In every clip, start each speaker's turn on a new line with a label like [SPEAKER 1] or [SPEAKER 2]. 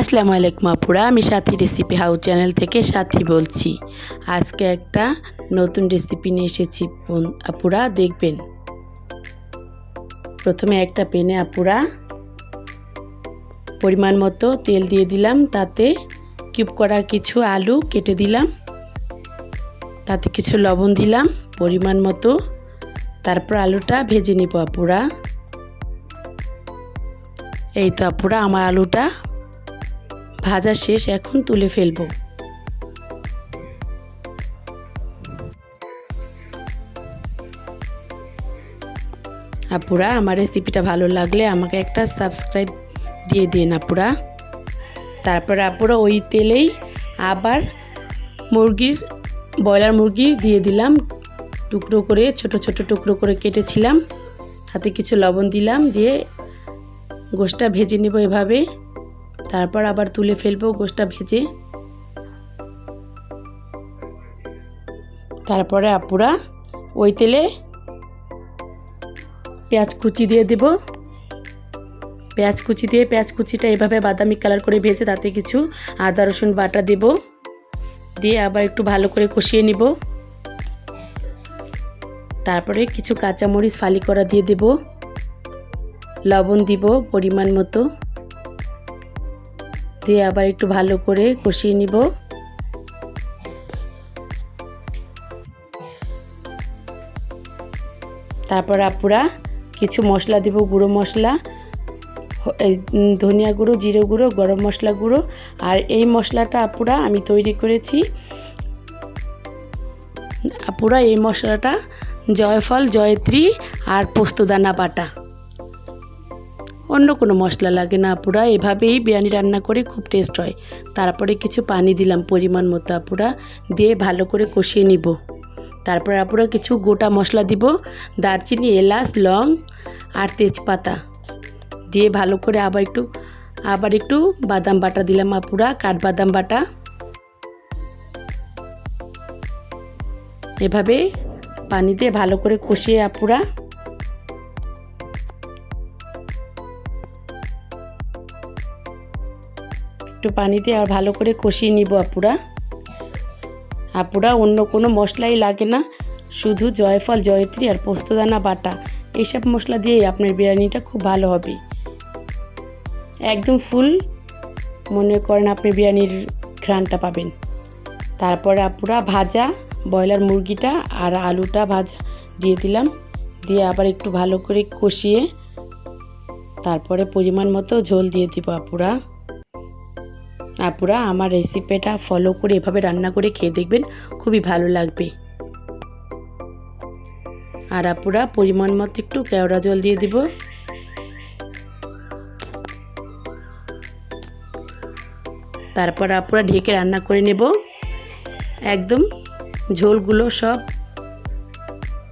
[SPEAKER 1] আসসালামু আলাইকুম আপুরা, আমি সাথী রেসিপি হাউস চ্যানেল থেকে সাথী বলছি। আজকে একটা নতুন রেসিপি নিয়ে এসেছি আপুরা, দেখবেন। প্রথমে একটা পেনে আপুরা পরিমাণ মতো তেল দিয়ে দিলাম, তাতে কিউব করা কিছু আলু কেটে দিলাম, তাতে কিছু লবণ দিলাম, পরিমাণ মতো। তারপর আলুটা ভেজে নিব আপুরা। এই তো আপুরা, আমার আলুটা ভাজা শেষ এখন তুলে ফেলব। আপুরা, আমার রেসিপিটা ভালো লাগলে আমাকে একটা সাবস্ক্রাইব দিয়ে দিন আপুরা। তারপর আপুরা ওই তেলেই আবার মুরগির, ব্রয়লার মুরগি দিয়ে দিলাম। টুকরো করে, ছোট ছোট টুকরো করে কেটেছিলাম। হাতে কিছু লবণ দিলাম, দিয়ে গোশটা ভেজে নেব এভাবে। তারপর আবার তুলে ফেলব গোশটা ভেজে। তারপরে আপুরা ওই তেলে পেঁয়াজ কুচি দিয়ে দেব। পেঁয়াজ কুচি দিয়ে পেঁয়াজ কুচিটা এভাবে বাদামি কালার করে ভেজে তাতে কিছু আদা, রসুন বাটা দেব। দিয়ে আবার একটু ভালো করে কষিয়ে নিব। তারপরে কিছু কাঁচামরিচ ফালি করা দিয়ে দেব। লবণ দিব পরিমাণ মতো। দিয়ে আবার একটু ভালো করে কষিয়ে নিব। তারপর আপুরা কিছু মশলা দিব, গুঁড়ো মশলা ধনিয়া গুঁড়ো, জিরে গুঁড়ো, গরম মশলা গুঁড়ো। আর এই মশলাটা আপুরা আমি তৈরি করেছি। আপুরা এই মশলাটা জয়ফল, জয়ত্রী আর পোস্তদানা বাটা। অন্য কোনো মশলা লাগে না আপুরা, এভাবেই বিরিয়ানি রান্না করে খুব টেস্ট হয়। তারপরে কিছু পানি দিলাম পরিমাণ মতো আপুরা, দিয়ে ভালো করে কষিয়ে নিব। তারপরে আপুরা কিছু গোটা মশলা দিব, দারচিনি, এলাচ, লং আর তেজপাতা। দিয়ে ভালো করে আবার একটু আবার একটু বাদাম বাটা দিলাম আপুরা, কাঠবাদাম বাটা। এভাবে পানি দিয়ে ভালো করে কষিয়ে আপুরা। একটু পানি দিয়ে আর ভালো করে কষিয়ে নিব আপুরা। আপুরা, অন্য কোনো মশলাই লাগে না। শুধু জয়ফল, জয়ত্রী আর পোস্তদানা বাটা। এইসব মশলা দিয়েই আপনার বিরিয়ানিটা খুব ভালো হবে। একদম ফুল মনে করেন আপনি বিরিয়ানির ঘ্রাণটা পাবেন। তারপরে আপুরা, ভাজা ব্রয়লার মুরগিটা আর আলুটা ভাজা দিয়ে দিলাম। দিয়ে আবার একটু ভালো করে কষিয়ে তারপরে পরিমাণ মতো ঝোল দিয়ে দিব আপুরা। আপুরা, আমার রেসিপিটা ফলো করে এভাবে রান্না করে খেয়ে দেখবেন, খুবই ভালো লাগবে। আর আপুরা, পরিমাণ মতো একটু কেওড়া জল দিয়ে দিব। তারপর আপুরা ঢেকে রান্না করে নেব। একদম ঝোলগুলো সব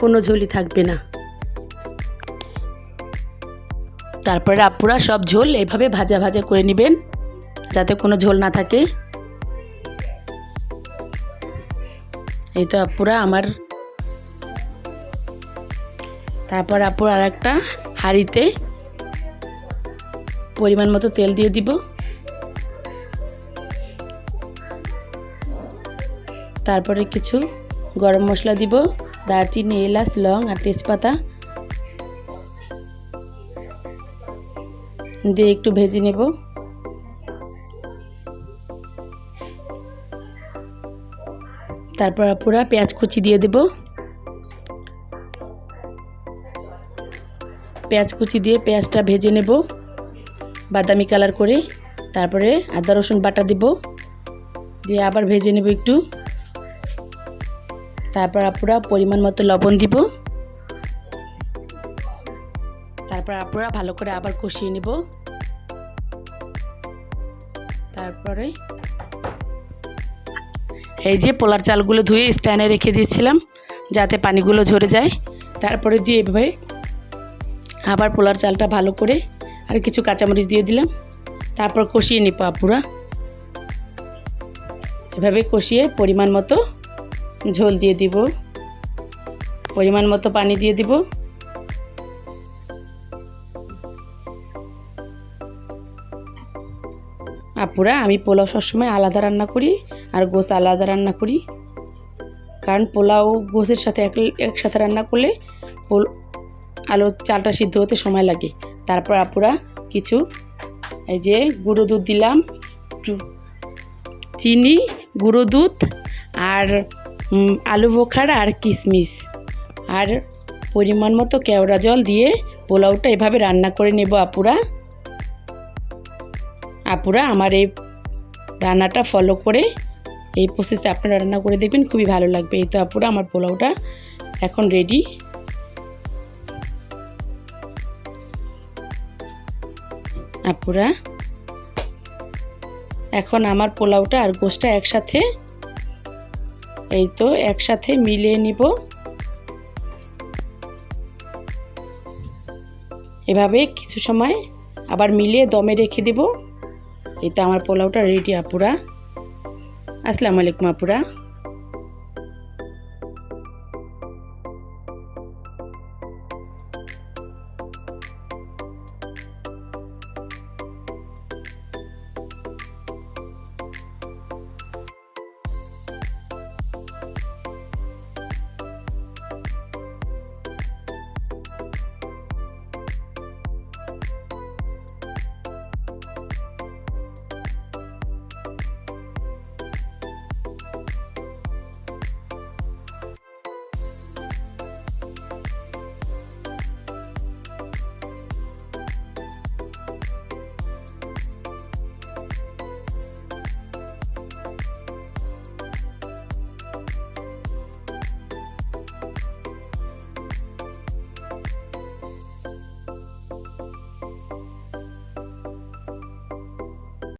[SPEAKER 1] কোনো ঝোলই থাকবে না। তারপরে আপুরা সব ঝোল এভাবে ভাজা ভাজা করে নেবেন। যাতে কোনো ঝোল না থাকে। এই তো আপুরা আমার। তারপর আপুর আর একটা হাঁড়িতে পরিমাণ মতো তেল দিয়ে দিব। তারপরে কিছু গরম মশলা দিব, দারচিনি, এলাচ, লং আর তেজপাতা। দিয়ে একটু ভেজে নেব। তারপর পুরা পেঁয়াজ কুচি দিয়ে দেব। পেঁয়াজ কুচি দিয়ে পেঁয়াজটা ভেজে নেব, বাদামি কালার করে। তারপরে আদা, রসুন বাটা দেব, দিয়ে আবার ভেজে নেব একটু। তারপর আপুরা পরিমাণ মতো লবণ দিব। তারপর আপুরা ভালো করে আবার কষিয়ে নেব। তারপরে এই যে পোলার চালগুলো ধুয়ে স্ট্যান্ডে রেখে দিয়েছিলাম, যাতে পানিগুলো ঝরে যায়। তারপরে দিয়ে এভাবে আবার পোলার চালটা ভালো করে আর কিছু কাঁচামরিচ দিয়ে দিলাম। তারপর কষিয়ে নিব আপুরা। এভাবে কষিয়ে পরিমাণ মতো ঝোল দিয়ে দিব। পরিমাণ মতো পানি দিয়ে দিব। আপুরা, আমি পোলাও সবসময় আলাদা রান্না করি আর গোস আলাদা রান্না করি। কারণ পোলাও গোসের সাথে এক, একসাথে রান্না করলে পোল আলু চালটা সিদ্ধ হতে সময় লাগে। তারপর আপুরা কিছু, এই যে গুঁড়ো দুধ দিলাম চিনি, গুঁড়ো দুধ আর আলু বোখারা আর কিশমিশ আর পরিমাণ মতো কেওড়া জল দিয়ে পোলাওটা এভাবে রান্না করে নেব আপুরা। আপুরা আমার এই রান্নাটা ফলো করে এই প্রসেসে আপনারা রান্না করে দেখবেন, খুবই ভালো লাগবে। এই তো আপুরা, আমার পোলাওটা এখন রেডি আপুরা, এখন আমার পোলাওটা আর গোশটা একসাথে, এই তো একসাথে মিলিয়ে নিব। এভাবে কিছু সময় আবার মিলিয়ে দমে রেখে দেব। এই আমার পোলাওটা রেডি আপুরা। আসসালামু আলাইকুম আপুরা।